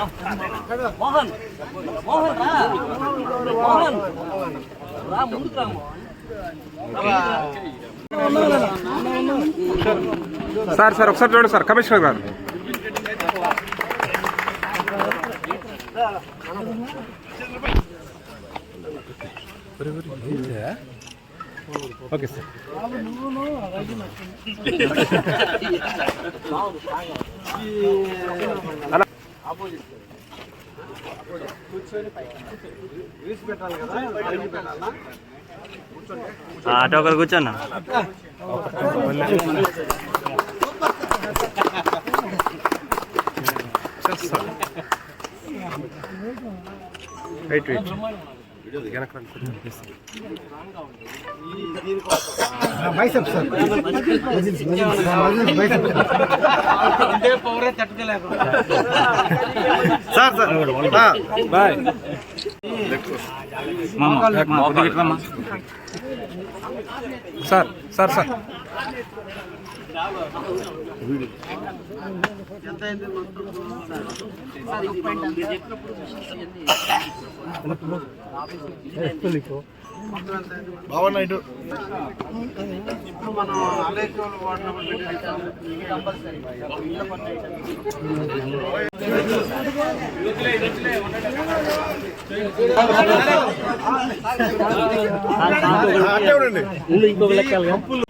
మోహన్. మోహన్ రా. మోహన్. రా ముందుకు రా మోహన్. సార్ సార్ ఒకసారి చూడండి sir commissioner garu. Okay sir అలా అటు ఒకరు కూర్చోన్నా wait wait sir sir. Bye. Sir sir sir. ఇప్పుడు మనం అలేఖ్యలు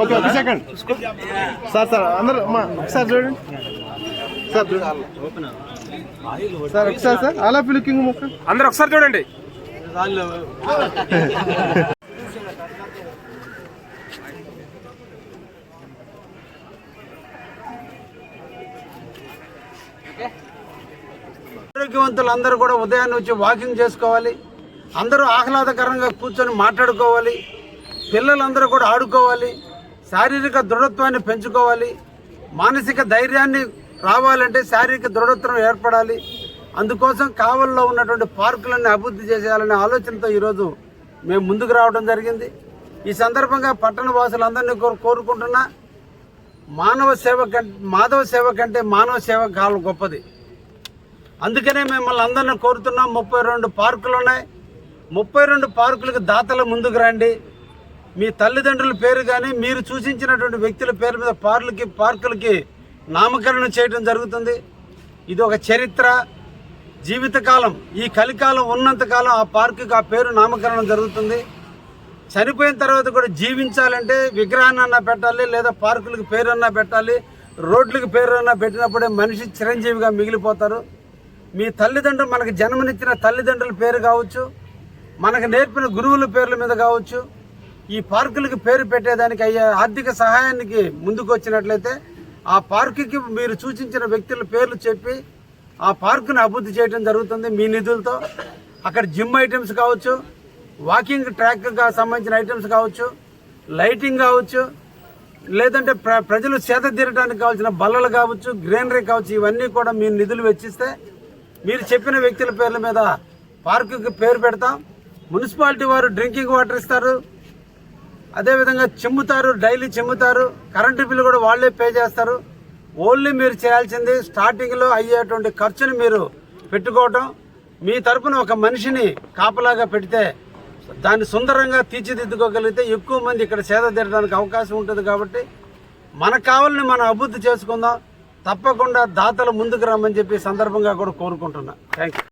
ఓకే ఒక సెకండ్ సార్ సార్ అందరూ అమ్మా ఒకసారి చూడండి. సార్ చూడండి. సార్ ఒకసారి సార్ అలా పిలుకింగ్ ముక్క. అందరూ ఒకసారి చూడండి. ఆరోగ్యవంతులు అందరూ కూడా ఉదయాన్నే వచ్చి వాకింగ్ చేసుకోవాలి. అందరూ ఆహ్లాదకరంగా కూర్చొని మాట్లాడుకోవాలి. పిల్లలందరూ కూడా ఆడుకోవాలి. శారీరక దృఢత్వాన్ని పెంచుకోవాలి. మానసిక ధైర్యాన్ని రావాలంటే శారీరక దృఢత్వం ఏర్పడాలి. అందుకోసం కావల్లో ఉన్నటువంటి పార్కులన్నీ అభివృద్ధి చేసేయాలనే ఆలోచనతో ఈరోజు మేము ముందుకు రావడం జరిగింది. ఈ సందర్భంగా పట్టణ వాసులందరినీ కోరు- కోరుకుంటున్నా మానవ సేవ కంటే మాధవ సేవ కంటే మానవ సేవ కాలం గొప్పది. అందుకనే మిమ్మల్ని అందరిని కోరుతున్నాం. ముప్పై రెండు పార్కులు ఉన్నాయి ముప్పై రెండు పార్కులకు దాతల ముందుకు రండి. మీ తల్లిదండ్రుల పేరు కానీ మీరు సూచించినటువంటి వ్యక్తుల పేరు మీద పార్కులకి పార్కులకి నామకరణం చేయడం జరుగుతుంది. ఇది ఒక చరిత్ర. జీవితకాలం ఈ కలికాలం ఉన్నంతకాలం ఆ పార్కుకి ఆ పేరు నామకరణం జరుగుతుంది. చనిపోయిన తర్వాత కూడా జీవించాలంటే విగ్రహాన్ని అన్నా పెట్టాలి లేదా పార్కులకు పేరు అన్నా పెట్టాలి రోడ్లకు పేరు అన్నా పెట్టినప్పుడే మనిషి చిరంజీవిగా మిగిలిపోతారు. మీ తల్లిదండ్రులు మనకు జన్మనిచ్చిన తల్లిదండ్రుల పేరు కావచ్చు మనకు నేర్పిన గురువుల పేర్ల మీద కావచ్చు ఈ పార్కులకు పేరు పెట్టేదానికి అయ్యే ఆర్థిక సహాయానికి ముందుకు వచ్చినట్లయితే ఆ పార్కుకి మీరు సూచించిన వ్యక్తుల పేర్లు చెప్పి ఆ పార్కును అభివృద్ధి చేయడం జరుగుతుంది మీ నిధులతో. అక్కడ జిమ్ ఐటమ్స్ కావచ్చు వాకింగ్ ట్రాక్కి సంబంధించిన ఐటమ్స్ కావచ్చు లైటింగ్ కావచ్చు లేదంటే ప్ర ప్రజలు సేద తీరడానికి కావాల్సిన బల్లలు కావచ్చు గ్రీనరీ కావచ్చు ఇవన్నీ కూడా మీరు నిధులు వెచ్చిస్తే మీరు చెప్పిన వ్యక్తుల పేర్ల మీద పార్కుకి పేరు పెడతాం. మున్సిపాలిటీ వారు డ్రింకింగ్ వాటర్ ఇస్తారు. అదేవిధంగా చిమ్ముతారు డైలీ చిమ్ముతారు. కరెంటు బిల్లు కూడా వాళ్ళే పే చేస్తారు. ఓన్లీ మీరు చేయాల్సింది స్టార్టింగ్లో అయ్యేటువంటి ఖర్చుని మీరు పెట్టుకోవటం. మీ తరపున ఒక మనిషిని కాపలాగా పెడితే దాన్ని సుందరంగా తీర్చిదిద్దుకోగలిగితే ఎక్కువ మంది ఇక్కడ సేద తీరడానికి అవకాశం ఉంటుంది కాబట్టి మనకు కావాలని మనం అభివృద్ధి చేసుకుందాం. తప్పకుండా దాతలు ముందుకు రమ్మని చెప్పి సందర్భంగా కూడా కోరుకుంటున్నా. Thank you